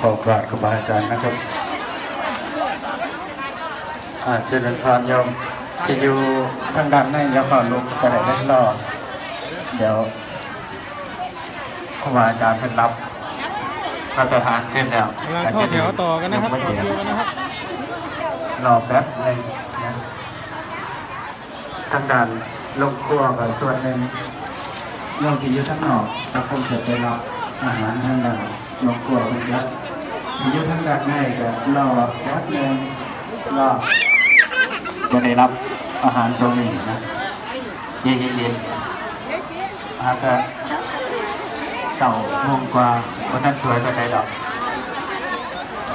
ขอกราบครูบาอาจารย์นะครับอาเจริญพรโยมที่อยู่ทางด้านในอยาฝ่าลุกกระไดเล็กรอเดี๋ยวครูบาอาจารย์เพิ่นรับพระทหารเสร็จแล้วกำลังเข้าแถวต่อกันนะครับยต่อเดี๋ยวคิวกันนะครับรอแป๊บหนึงนะทางด้านลงครัวกับส่วนหนึ่งโยมที่อยู่ข้างนอกก็คงจะไปรับอาหารทางด้านลงครัวกันครับ ที่อยู่ทางด้านในก็รอแป๊บหนึงรอจะได้รับอาหารตรงนี้นะเย็นๆอาจจะเก่าโมงกว่าคนท่านสวยจะได้ดอก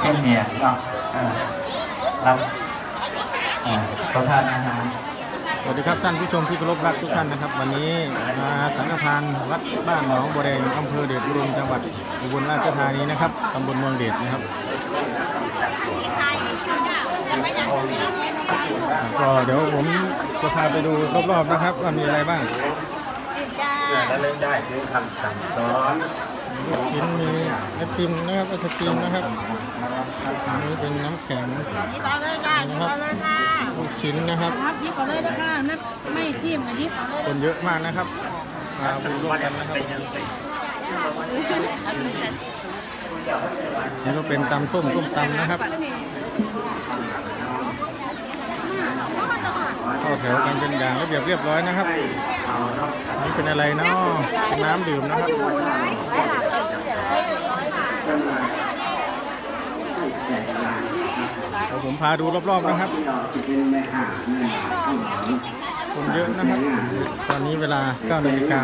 เส้นเมียเนาะรับอ่อประทานอาหาร สวัสดีครับท่านผู้ชมที่เคารพรักทุกท่านนะครับ วันนี้มาสังฆทานวัดบ้านหนองบัวแดงอำเภอเดชอุดมจังหวัดอุบลราชธานีนะครับตำบลเมืองเดชนะครับก็เดี๋ยวผมจะพาไปดูรอบๆนะครับว่ามีอะไรบ้างและเล่นได้คือคำสั่งสอน ลูกชิ้นมีไอติมนะครับไอศกรีมนะครับอันนี้เป็นน้ำแข็งหยิบเอาเลยค่ะหยิบเอาเลยค่ะลูกชิ้นนะครับครับยิบเอาเลยนะคะไม่ไม่ทิ่มนะยิบเอาเลยคนเยอะมากนะครับมาบุญร่วมกันนะครับนี่ก็เป็นตำส้มส้มตำนะครับ เข้าแถวกันเป็นอย่างระเบียบเรียบร้อยนะครับนี่เป็นอะไรเนาะเป็นน้ำดื่มนะครับเดี๋ยวผมพาดูรอบๆนะครับ คนเยอะนะครับ ตอนนี้เวลา9นาฬิกา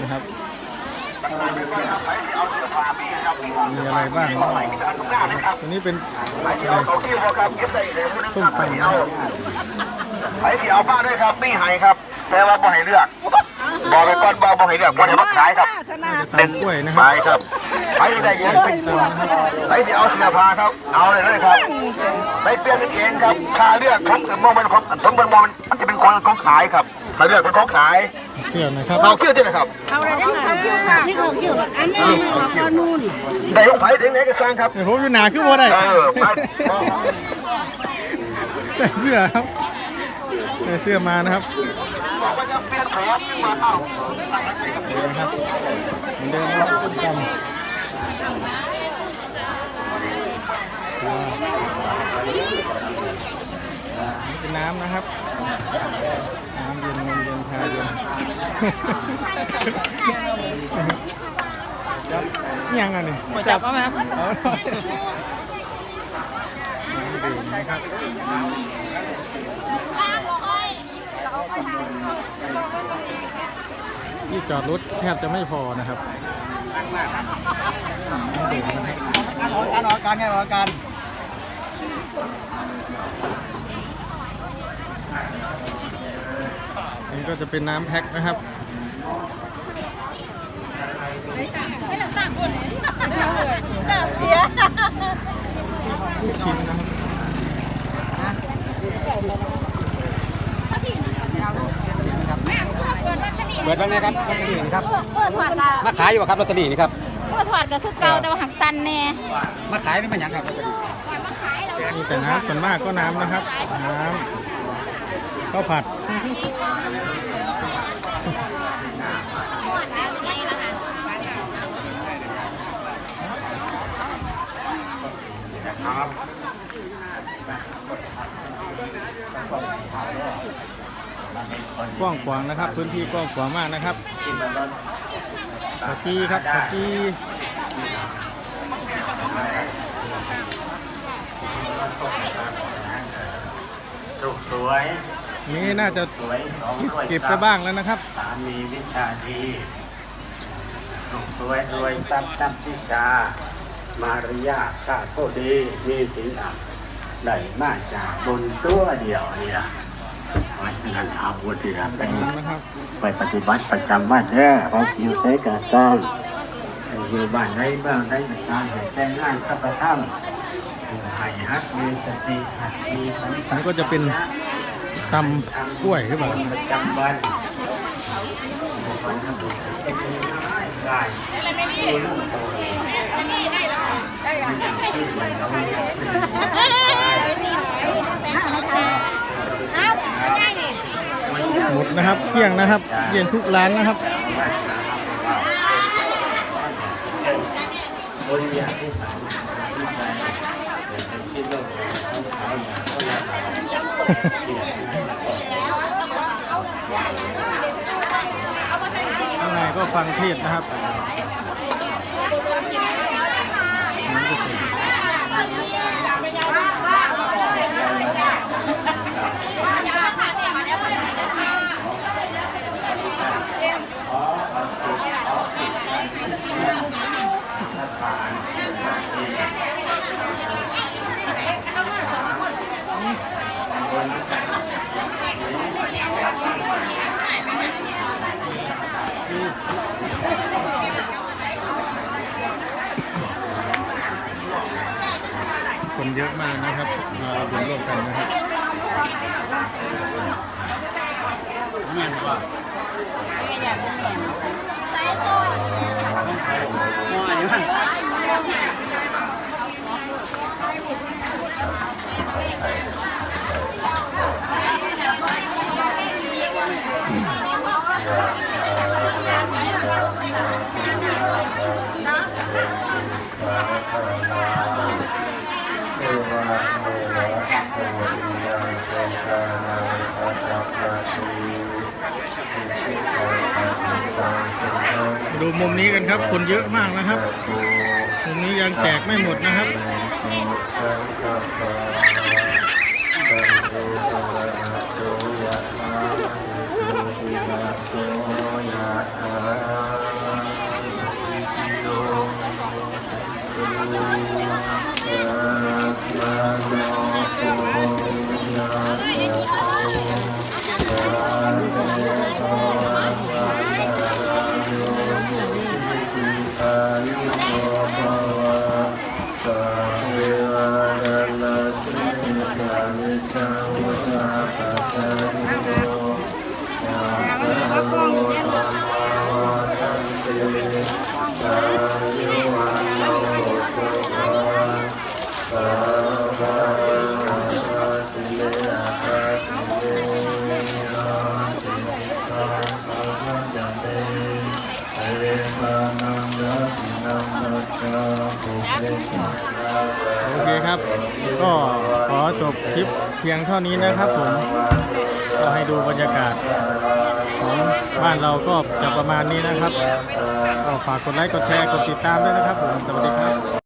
นะครับ มีอะไรบ้างตัวนี้เป็นอะไรส้มตำนะครับไอ้ที่เอาป้าด้วยครับมีให้ครับ แต่ว่าบ่ให้เลือกบอกไปก่อนบ่บ่ให้เลือกบ่ได้มาขายครับน่าจะเป็นตำกล้วยนะคไปรับครับไปได้เยอะไอ้ที่เอาเสื้อผ้าครับ เอาเลยเลยครับไปเปลี่ยนกันเองครับค่าเลือกของมองเป็นของสมบูรณ์มองมันจะเป็นของของขายครับค่าเลือกเป็นของขาย เชื่อนะครับเอาเชื่อที่นะครับเอาอะไรได้ค่ะคิวค่ะนี่ของคิวอันนี้ของข้าวนุ่นได้ของไผ่ถึงไหนก็สร้างครับเดี๋ยวผมอยู่หนาขึ้นว่าได้เออไปแต่เสื้อครับแต่เสื้อมานะครับบอกว่าจะเปลี่ยนของมาเอาเดี๋ยวนะครับเหมือนเดิมนะครับส้มตำนี่เป็นน้ำนะครับ น้ำเย็นเย็นเย็นชาเย็นครับนี่ยังไงนี่มาจับเอาไหมครับเอาน้ำดื่มนะครับที่จอดรถแทบจะไม่พอนะครับน้ำดื่มนะครับการออกการไงออกการอั นนี้ก็จะเป็นน้ำแพ็คนะครับเสียลูกชิ้นนะครับเปิดบ้างนะครับลอตเตอรี่นี่ครับเพื่อถอดละมาขายอยู่บ่ครับลอตเตอรี่นี่ครับเพื่อถอดก็คือเก่าแต่ว่าหักสันแน่มาขายนี่มันหยังครับลอตเตอรี่มาขายเรามีแต่น้ำส่วนมากก็น้ำนะครับน้ำ ข้าวผัดกว้างขวางนะครับ พื้นที่กว้างขวางมากนะครับขอจีครับขอจีสุขสวย นี่น่าจะสวยสองรวยเก็บไปบ้างแล้วนะครับสามีวิชาดีสุขสวยรวยทรัพย์ทรัพย์วิชา มารยาทข้าโคดี มีศีลธรรมได้มาจากบนตัวเดียวนี่ล่ะเพราะฉะนั้นอาวุธที่เราไปนะครับไปปฏิบัติประจำวันเด้อเราอยู่ใช้กาต้องอยู่บ้านไรบ้างได้ไม่ได้ให้แต่งงานข้าพเจ้าให้ฮักมีสติหัดมีสัมอัผันสนี้ก็จะเป็น ตำกล้วยหรือเปล่าประจำวันหมดนะครับเกลี้ยงนะครับเกลี้ยงทุกร้านนะครับบริยาที่สามที่ไปเป็นที่โลกเขาขายมาเขาอยากขา ข้างในก็ฟังเทศนะครับคน เยอะมากนะครับมาเอาบุญร่วมกันนะครับเท ดูมุมนี้กันครับ คนเยอะมากนะครับ มุมนี้ยังแจกไม่หมดนะครับตุ โอเคครับ ก็ขอจบคลิปเพียงเท่านี้นะครับผม ก็ให้ดูบรรยากาศของบ้านเราก็จะประมาณนี้นะครับก็ฝากกดไลค์ กดแชร์ กดติดตามด้วยนะครับผม สวัสดีครับ